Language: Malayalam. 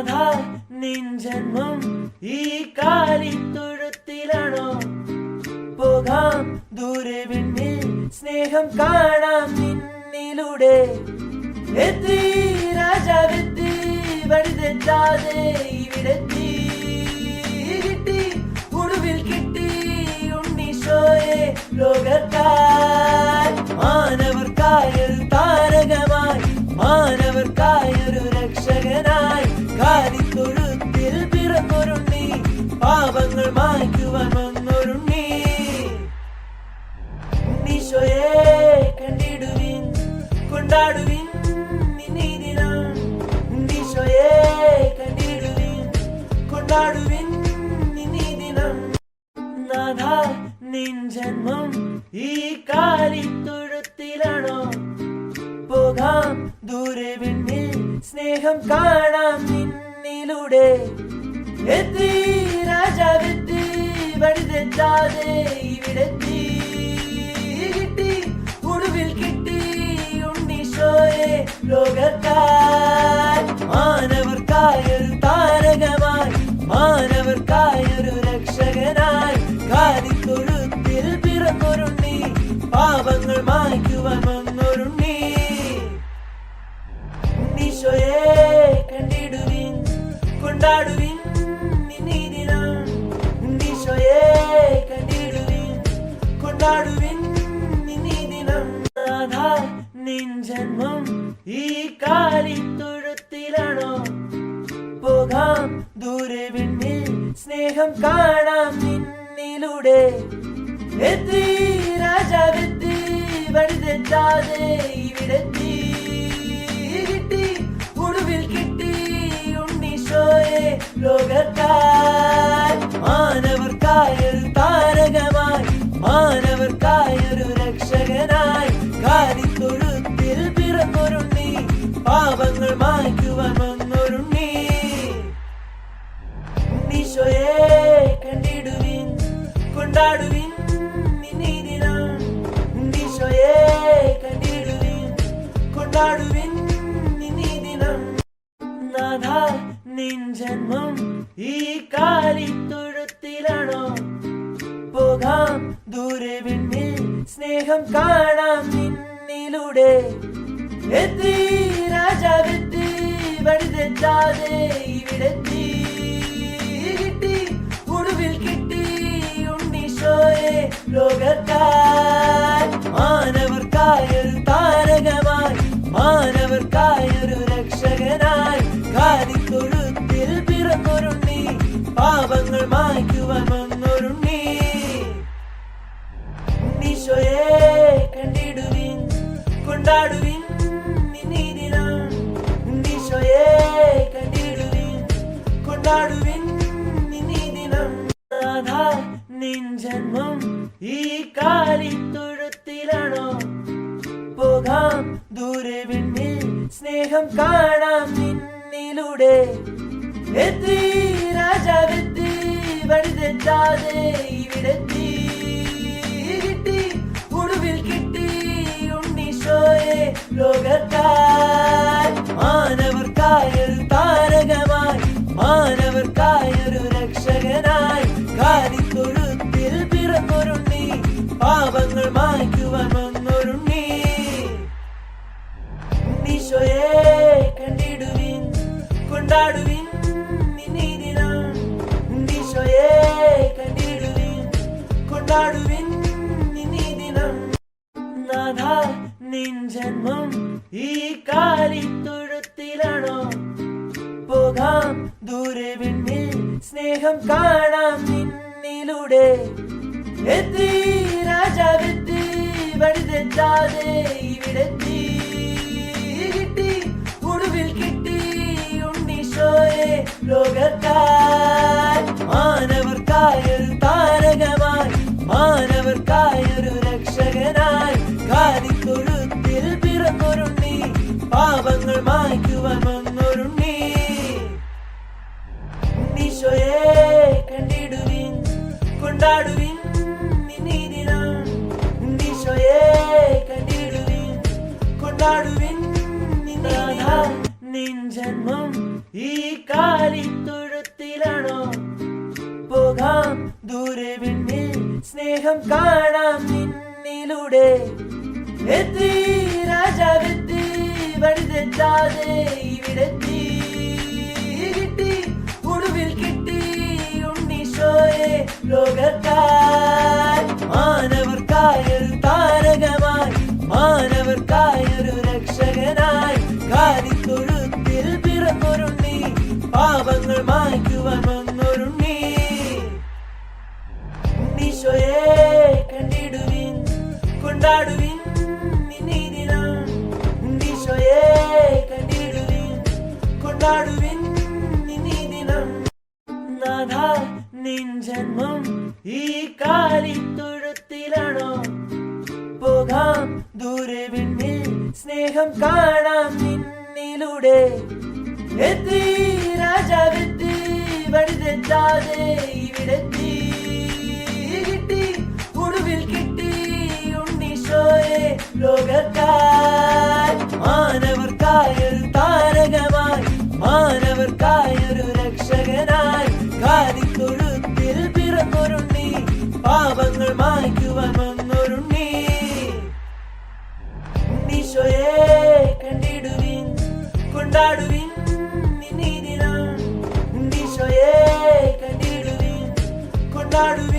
നാഥ നിൻ ജന്മം. ഈ കാലിത്തൊഴുത്തിലാണോ? പോകാം ദൂരെ വിണ്ണിൽ സ്നേഹം കാണാം നിന്നിലൂടെ. എത്തി രാജാവെത്തി വഴി തെറ്റാതെ ഇവിടെത്തി. കിട്ടി ഒടുവിൽ കിട്ടി ഉണ്ണീശോയെ ലോകത്താൽ. മാനവർക്കായൊരു താരകമായി മാനവർക്കായൊരു രക്ഷകനായി. കാലിത്തൊഴുത്തിൽ പിറന്നൊരുണ്ണി പാപങ്ങൾ മായ്ക്കുവാൻ വന്നൊരുണ്ണി. ഉണ്ണീശോയെ കണ്ടിടുവിൻ കൊണ്ടാടുവിൻ ദിനം. ഉണ്ണീശോയെ കണ്ടിടുവിൻ കൊണ്ടാടുവിൻ ദിനം. നാഥ നിൻ ജന്മം ഈ കാലിത്തൊഴുത്തിലാണോ പോകാം സ്നേഹം കാണാം നിന്നിലൂടെ. എത്തി രാജാവെത്തി വഴിതെറ്റാതെ ഇവിടെത്തി. കിട്ടി ഒടുവിൽ കിട്ടി ഉണ്ണീശോയെ ലോകത്താൽ കൊണ്ടാടുവിൻ ദിനം നിൻ ജന്മം ഈ കാലിത്തൊഴുത്തിലാണോ? പോകാം ദൂരെ വിണ്ണിൽ സ്നേഹം കാണാം നിന്നിലൂടെ. എത്തി രാജാവെത്തി വഴി തെറ്റാതെ ഇവിടെത്തി. കിട്ടി ഉടുവിൽ കിട്ടി ഉണ്ണീശോയെ ലോകത്താൽ പാപങ്ങൾ മായ്ക്കുവാൻ വന്നൊരുണ്ണി. ഉണ്ണീശോയെ കണ്ടിടുവിൻ കൊണ്ടാടുവിൻ നിന്നീ ദിനം. ഉണ്ണീശോയെ കണ്ടിടുവിൻ കൊണ്ടാടുവിൻ നിന്നീ ദിനം. നാഥ നിൻ ജന്മം ഈ കാലിത്തൊഴുത്തിലാണോ? പോകാം ദൂരെ വിണ്ണിൽ സ്നേഹം കാണാം നിന്നിലൂടെ. എത്തി രാജാവെത്തി വഴി തെറ്റാതെ ഇവിടെത്തി കിട്ടി ഒടുവിൽ കിട്ടി ഉണ്ണീശോയെ ലോകത്താൽ മാനവർക്കായൊരു താരകമായി മാനവർക്കായൊരു കൊണ്ടാടുവിൻ നിന്നീ ദിനം നാഥ നിൻ ജന്മം ഈ കാലിത്തൊഴുത്തിലാണോ? പോകാം ദൂരെ വിണ്ണിൽ സ്നേഹം കാണാം നിന്നിലൂടെ. എത്തി രാജാവെത്തി വഴി തെറ്റാതെ ഇവിടെത്തി. കിട്ടി ഉടുവിൽ കിട്ടി ഉണ്ണീശോയെ ലോകത്താൽ നിൻ ജന്മം ഈ കാലിത്തൊഴുത്തിലാണോ? പോകാം ദൂരെ വിണ്ണിൽ സ്നേഹം കാണാം നിന്നിലൂടെ. എത്തി രാജാവെത്തി വഴി തെറ്റാതെ ഇവിടെത്തി. കിട്ടി ഒടുവിൽ കിട്ടി ഉണ്ണീശോയെ ലോകത്താൽ. കൊണ്ടാടുവിൻ ദിനം. നിശോയെ കണ്ടിടുവിൻ. കൊണ്ടാടുവിൻ നിൻ ജന്മം ഈ കാലിത്തൊഴുത്തിലാണോ? പോകാം ദൂരെ വിണ്ണിൽ സ്നേഹം കാണാം നിന്നിലൂടെ. എത്തി രാജാവെത്തി വഴുതെത്താതെ ഇവിടെത്തി. ലോകത്താൽ മാനവർക്കായൊരു താരകമായി മാനവർക്കായൊരു രക്ഷകനായി കാലിത്തൊഴുത്തിൽ പിറന്നൊരുണ്ണി പാപങ്ങൾ മായ്ക്കുവാൻ വന്നൊരുണ്ണി. ഉണ്ണീശോയെ കണ്ടിടുവിൻ കൊണ്ടാടുവിൻ ദിനം. ഉണ്ണീശോയെ കണ്ടിടുവിൻ കൊണ്ടാടുവിൻ ജന്മം ഈ കാലിത്തൊഴുത്തിലാണോ? പോകാം ദൂരെ വിണ്ണിൽ സ്നേഹം കാണാം നിന്നിലൂടെ. എത്തി രാജാവെത്തി വഴി തെറ്റാതെ ഇവിടെത്തി. കിട്ടി ഒടുവിൽ കിട്ടി ഉണ്ണീശോയെ ലോകക്കാർ മാനവർക്കായൊരു താരകമായി മാനവർക്കായൊരു പാപങ്ങൾ മായ്ക്കുവാൻ വന്നൊരുണ്ണി ഉണ്ണീശോയെ കണ്ടിടുവിൻ കൊണ്ടാടുവിൻ ദിനം. ഉണ്ണീശോയെ കണ്ടിടുവിൻ കൊണ്ടാടുവിൻ